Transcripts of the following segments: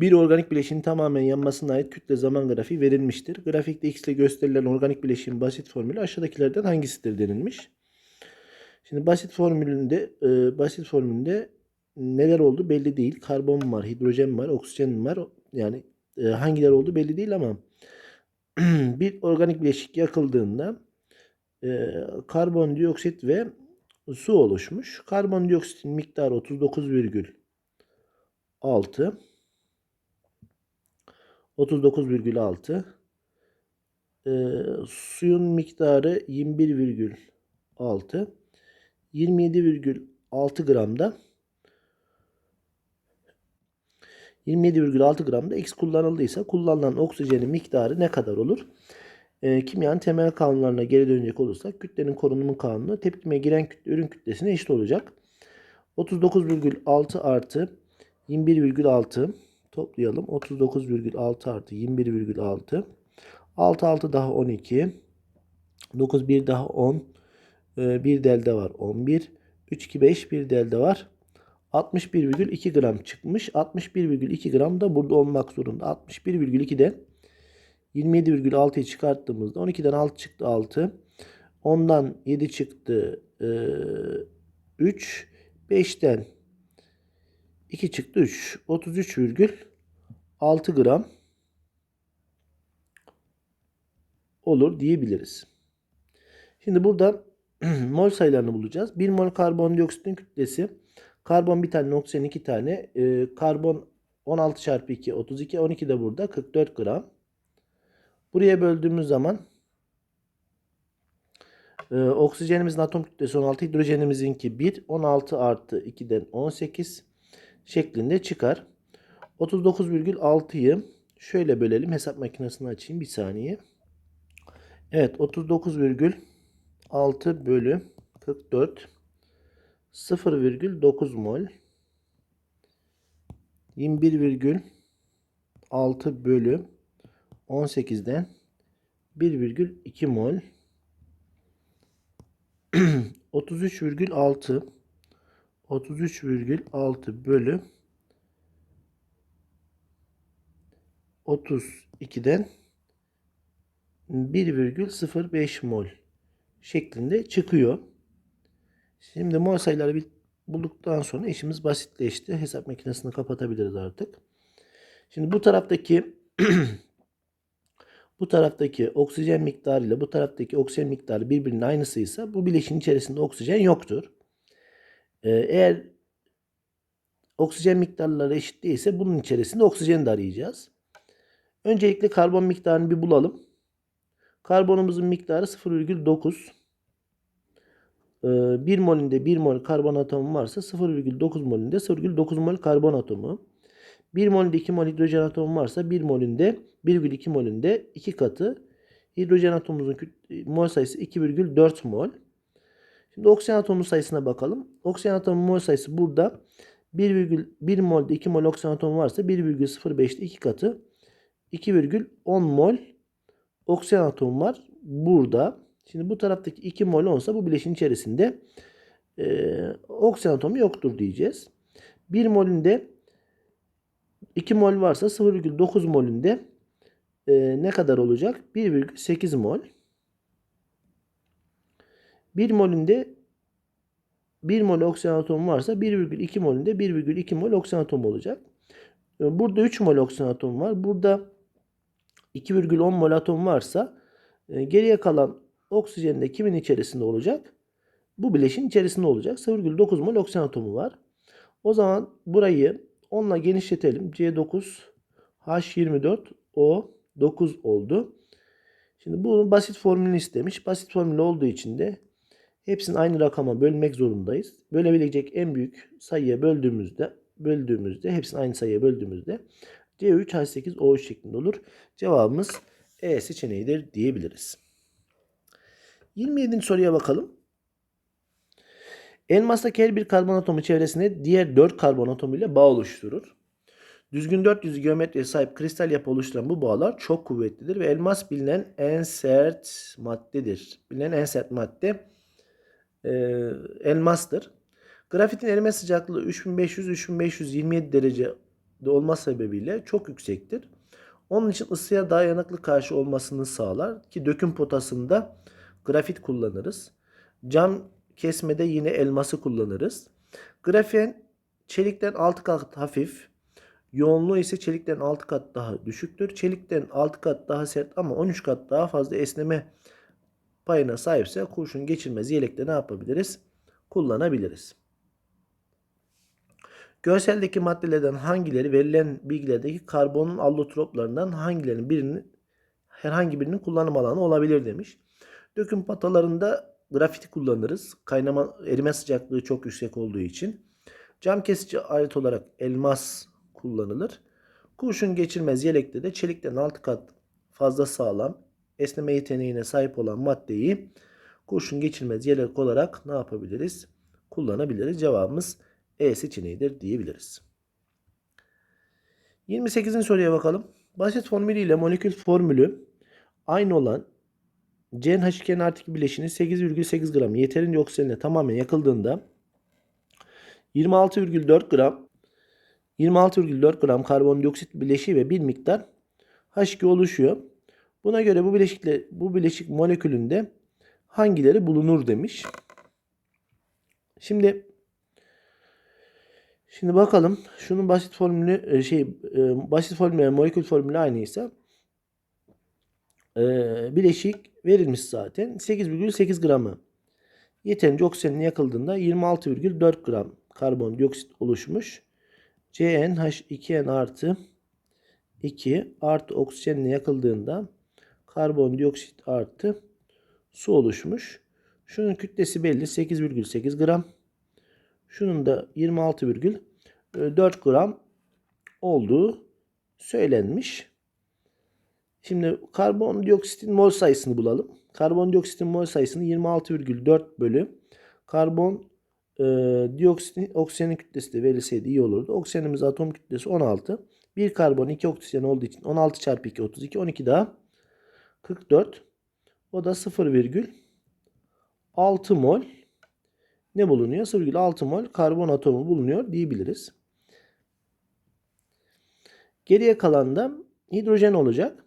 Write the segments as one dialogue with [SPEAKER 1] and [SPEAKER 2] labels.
[SPEAKER 1] Bir organik bileşiğin tamamen yanmasına ait kütle zaman grafiği verilmiştir. Grafikte x ile gösterilen organik bileşiğin basit formülü aşağıdakilerden hangisidir denilmiş. Şimdi basit formülünde e, basit formülünde neler oldu belli değil. Karbon var, hidrojen var, oksijen var. Yani e, hangileri oldu belli değil ama bir organik bileşik yakıldığında e, karbondioksit ve su oluşmuş. Karbondioksitin miktarı 39,6 39,6 e, suyun miktarı 21,6 27,6 gramda 27,6 gramda X kullanıldıysa kullanılan oksijenin miktarı ne kadar olur? E, kimyanın temel kanunlarına geri dönecek olursak kütlenin korunumu kanunu tepkime giren kütle ürün kütlesine eşit olacak. 39,6 artı 21,6 toplayalım. 39,6 artı 21,6 6 6 daha 12 9 1 daha 10 e, bir delde var 11 3 2 5 bir delde var 61,2 gram çıkmış. 61,2 gram da burada olmak zorunda. 61,2'den 27,6'yı çıkarttığımızda 12'den 6 çıktı 6. 10'dan 7 çıktı e, 3. 5'ten 2 çıktı 3. 33,6 gram olur diyebiliriz. Şimdi burada mol sayılarını bulacağız. 1 mol karbondioksitin kütlesi Karbon bir tane, oksijen iki tane. E, karbon 16 çarpı 2 32. 12 de burada 44 gram. Buraya böldüğümüz zaman e, oksijenimizin atom kütlesi 16. Hidrojenimizinki 1. 16 artı 2'den 18 şeklinde çıkar. 39,6'yı şöyle bölelim. Hesap makinesini açayım. Bir saniye. Evet 39,6 bölü 44 0,9 mol 21,6 bölü 18'den 1,2 mol 33,6 33,6 bölü 32'den 1,05 mol şeklinde çıkıyor. Şimdi mol sayıları bulduktan sonra işimiz basitleşti. Hesap makinesini kapatabiliriz artık. Şimdi bu taraftaki bu taraftaki oksijen miktarı ile bu taraftaki oksijen miktarı birbirinin aynısıysa bu bileşiğin içerisinde oksijen yoktur. Ee, eğer oksijen miktarları eşit değilse bunun içerisinde oksijen de arayacağız. Öncelikle karbon miktarını bir bulalım. Karbonumuzun miktarı 0,9. 1 ee, molünde 1 mol karbon atomu varsa 0,9 molünde 0,9 mol karbon atomu. 1 molünde 2 mol hidrojen atomu varsa 1 molünde 1,2 molünde 2 katı. Hidrojen atomumuzun mol sayısı 2,4 mol. Şimdi oksijen atomu sayısına bakalım. Oksijen atomu mol sayısı burada 1,1 molde 2 mol oksijen atomu varsa 1,05'te 2 katı. 2,10 mol oksijen atomu var burada. Şimdi bu taraftaki 2 mol olsa bu bileşin içerisinde e, oksijen atomu yoktur diyeceğiz. 1 molünde 2 mol varsa 0,9 molünde e, ne kadar olacak? 1,8 mol. 1 molünde 1 mol oksijen atomu varsa 1,2 molünde 1,2 mol oksijen atomu olacak. E, burada 3 mol oksijen atomu var. Burada 2,10 mol atom varsa e, geriye kalan Oksijen de kimin içerisinde olacak? Bu bileşin içerisinde olacak. 0,9 mol oksijen atomu var. O zaman burayı 10 ile genişletelim. C9 H24 O9 oldu. Şimdi bunun basit formülünü istemiş. Basit formül olduğu için de hepsini aynı rakama bölmek zorundayız. Bölebilecek en büyük sayıya böldüğümüzde böldüğümüzde hepsini aynı sayıya böldüğümüzde C3 H8 O3 şeklinde olur. Cevabımız E seçeneğidir diyebiliriz. 27. soruya bakalım. Elmastaki her bir karbon atomu çevresinde diğer 4 karbon atomu ile bağ oluşturur. Düzgün 400 geometriye sahip kristal yapı oluşturan bu bağlar çok kuvvetlidir ve elmas bilinen en sert maddedir. Bilinen en sert madde e, elmastır. Grafitin erime sıcaklığı 3500-3527 derece olma sebebiyle çok yüksektir. Onun için ısıya dayanıklı karşı olmasını sağlar ki döküm potasında grafit kullanırız. Cam kesmede yine elması kullanırız. Grafen çelikten 6 kat hafif, yoğunluğu ise çelikten 6 kat daha düşüktür. Çelikten 6 kat daha sert ama 13 kat daha fazla esneme payına sahipse kurşun geçirmez yelekte ne yapabiliriz? Kullanabiliriz. Görseldeki maddelerden hangileri verilen bilgilerdeki karbonun allotroplarından hangilerinin birinin herhangi birinin kullanım alanı olabilir demiş. Döküm patalarında grafiti kullanırız. Kaynama erime sıcaklığı çok yüksek olduğu için. Cam kesici alet olarak elmas kullanılır. Kurşun geçirmez yelekte de çelikten 6 kat fazla sağlam esneme yeteneğine sahip olan maddeyi kurşun geçirmez yelek olarak ne yapabiliriz? Kullanabiliriz. Cevabımız E seçeneğidir diyebiliriz. 28. soruya bakalım. Basit formülü ile molekül formülü aynı olan CnH2 artı 2 bileşini 8,8 gram yeterince oksijenle tamamen yakıldığında 26,4 gram 26,4 gram karbondioksit bileşiği ve bir miktar H2 oluşuyor. Buna göre bu bileşikle bu bileşik molekülünde hangileri bulunur demiş. Şimdi Şimdi bakalım. Şunun basit formülü e, şey e, basit formülü molekül formülü aynıysa e, bileşik verilmiş zaten. 8,8 gramı yeterince oksijenle yakıldığında 26,4 gram karbondioksit oluşmuş. CnH2n artı 2 artı oksijenle yakıldığında karbondioksit artı su oluşmuş. Şunun kütlesi belli 8,8 gram. Şunun da 26,4 gram olduğu söylenmiş. Şimdi karbondioksitin mol sayısını bulalım. Karbondioksitin mol sayısını 26,4 bölü karbon e, dioksitin oksijenin kütlesi de verilseydi iyi olurdu. Oksijenimiz atom kütlesi 16. 1 karbon 2 oksijen olduğu için 16 çarpı 2 32 12 daha 44. O da 0,6 mol ne bulunuyor? 0,6 mol karbon atomu bulunuyor diyebiliriz. Geriye kalan da hidrojen olacak.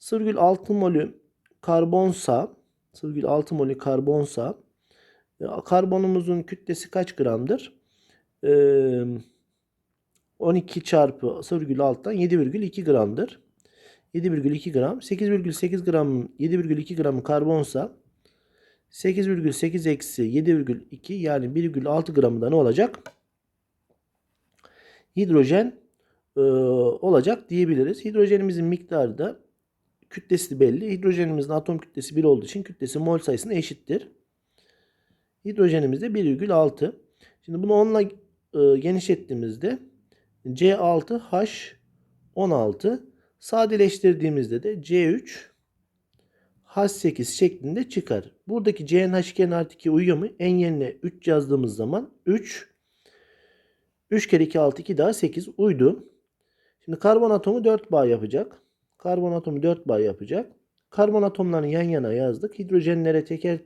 [SPEAKER 1] 0,6 molü karbonsa 0,6 molü karbonsa karbonumuzun kütlesi kaç gramdır? Ee, 12 çarpı 0,6'dan 7,2 gramdır. 7,2 gram. 8,8 gram 7,2 gram karbonsa 8,8 eksi 7,2 yani 1,6 gramı da ne olacak? Hidrojen e, olacak diyebiliriz. Hidrojenimizin miktarı da kütlesi belli. Hidrojenimizin atom kütlesi 1 olduğu için kütlesi mol sayısına eşittir. Hidrojenimiz de 1,6. Şimdi bunu 10'la e, genişlettiğimizde C6H16 sadeleştirdiğimizde de C3 H8 şeklinde çıkar. Buradaki CnH2 artı 2 uyuyor mu? En yerine 3 yazdığımız zaman 3 3 kere 2 6 2 daha 8 uydu. Şimdi karbon atomu 4 bağ yapacak. Karbon atomu 4 bağ yapacak. Karbon atomlarını yan yana yazdık. Hidrojenlere teker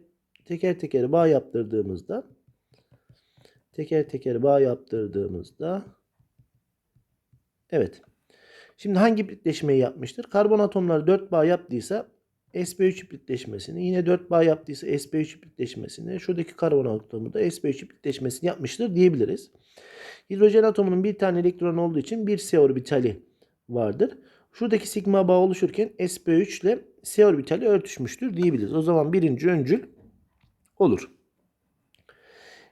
[SPEAKER 1] teker teker bağ yaptırdığımızda teker teker bağ yaptırdığımızda evet. Şimdi hangi bitleşmeyi yapmıştır? Karbon atomları 4 bağ yaptıysa sp3 hibritleşmesini yine 4 bağ yaptıysa sp3 hibritleşmesini şuradaki karbon atomu da sp3 hibritleşmesini yapmıştır diyebiliriz. Hidrojen atomunun bir tane elektron olduğu için bir s orbitali vardır. Şuradaki sigma bağ oluşurken sp3 ile s orbitali örtüşmüştür diyebiliriz. O zaman birinci öncül olur.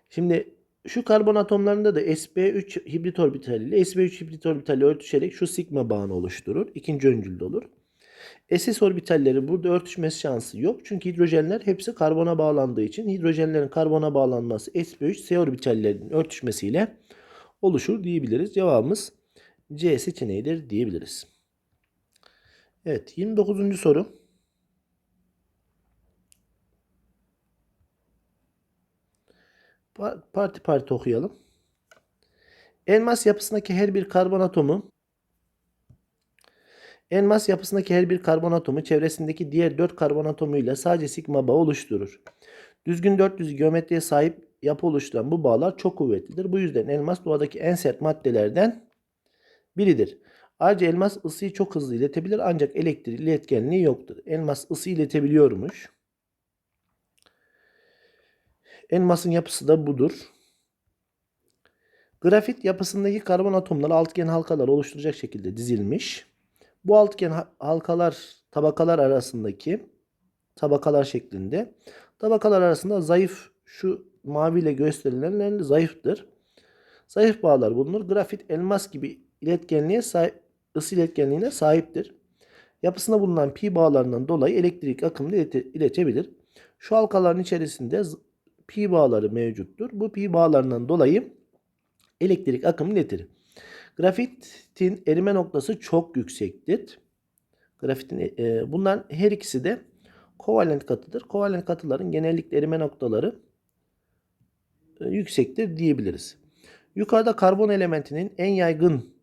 [SPEAKER 1] Şimdi şu karbon atomlarında da sp3 hibrit orbitali ile sp3 hibrit orbitali örtüşerek şu sigma bağını oluşturur. İkinci öncülde olur. SS orbitalleri burada örtüşmesi şansı yok. Çünkü hidrojenler hepsi karbona bağlandığı için hidrojenlerin karbona bağlanması sp3 s orbitallerinin örtüşmesiyle oluşur diyebiliriz. Cevabımız C seçeneğidir diyebiliriz. Evet 29. soru. Parti parti okuyalım. Elmas yapısındaki her bir karbon atomu Elmas yapısındaki her bir karbon atomu çevresindeki diğer 4 karbon atomuyla sadece sigma bağı oluşturur. Düzgün 400 geometriye sahip yapı oluşturan bu bağlar çok kuvvetlidir. Bu yüzden elmas doğadaki en sert maddelerden biridir. Ayrıca elmas ısıyı çok hızlı iletebilir ancak elektrik iletkenliği yoktur. Elmas ısı iletebiliyormuş. Elmasın yapısı da budur. Grafit yapısındaki karbon atomları altıgen halkalar oluşturacak şekilde dizilmiş. Bu altıgen ha- halkalar tabakalar arasındaki tabakalar şeklinde. Tabakalar arasında zayıf şu maviyle gösterilenler zayıftır. Zayıf bağlar bulunur. Grafit elmas gibi iletkenliğe sahip, ısı iletkenliğine sahiptir. Yapısında bulunan pi bağlarından dolayı elektrik akımını ilete- iletebilir. Şu halkaların içerisinde pi bağları mevcuttur. Bu pi bağlarından dolayı elektrik akımını iletir. Grafitin erime noktası çok yüksektir. Grafitin e, bunların her ikisi de kovalent katıdır. Kovalent katıların genellikle erime noktaları e, yüksektir diyebiliriz. Yukarıda karbon elementinin en yaygın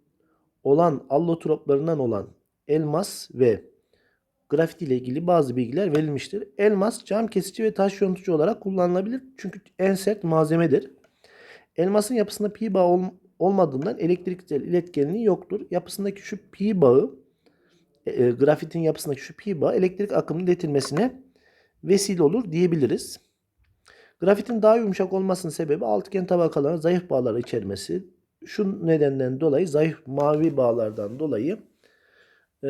[SPEAKER 1] olan allotroplarından olan elmas ve grafit ile ilgili bazı bilgiler verilmiştir. Elmas cam kesici ve taş yontucu olarak kullanılabilir. Çünkü en sert malzemedir. Elmasın yapısında pi bağı ol- olmadığından elektriksel iletkenliği yoktur. Yapısındaki şu pi bağı e, e, grafitin yapısındaki şu pi bağı elektrik akımının iletilmesine vesile olur diyebiliriz. Grafitin daha yumuşak olmasının sebebi altıgen tabakaların zayıf bağları içermesi. Şu nedenden dolayı zayıf mavi bağlardan dolayı e,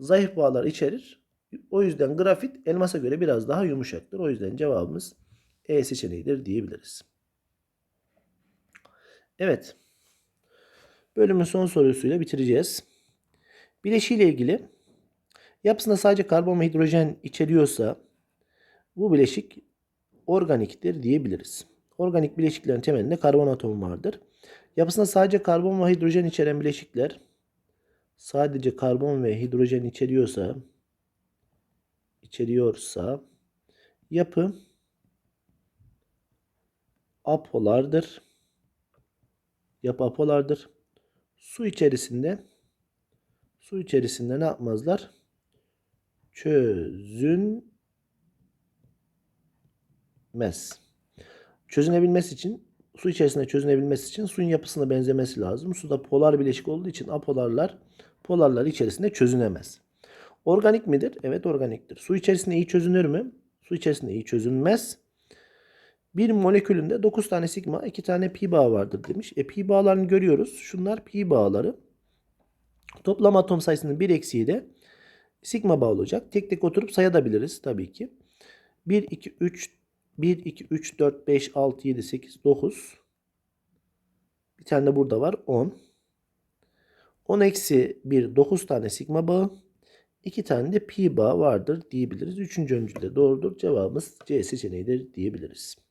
[SPEAKER 1] zayıf bağlar içerir. O yüzden grafit elmasa göre biraz daha yumuşaktır. O yüzden cevabımız E seçeneğidir diyebiliriz. Evet. Bölümün son sorusuyla bitireceğiz. Bileşiğiyle ilgili yapısında sadece karbon ve hidrojen içeriyorsa bu bileşik organiktir diyebiliriz. Organik bileşiklerin temelinde karbon atomu vardır. Yapısında sadece karbon ve hidrojen içeren bileşikler sadece karbon ve hidrojen içeriyorsa içeriyorsa yapı apolardır. Yapı apolardır. Su içerisinde su içerisinde ne yapmazlar? Çözünmez. Çözünebilmesi için su içerisinde çözünebilmesi için suyun yapısına benzemesi lazım. Suda polar bileşik olduğu için apolarlar polarlar içerisinde çözünemez. Organik midir? Evet organiktir. Su içerisinde iyi çözünür mü? Su içerisinde iyi çözünmez. Bir molekülünde 9 tane sigma, 2 tane pi bağı vardır demiş. E pi bağlarını görüyoruz. Şunlar pi bağları. Toplam atom sayısının bir eksiği de sigma bağı olacak. Tek tek oturup sayabiliriz tabii ki. 1, 2, 3, 1, 2, 3, 4, 5, 6, 7, 8, 9. Bir tane de burada var 10. 10 eksi 1, 9 tane sigma bağı. 2 tane de pi bağı vardır diyebiliriz. Üçüncü öncülde doğrudur. Cevabımız C seçeneğidir diyebiliriz.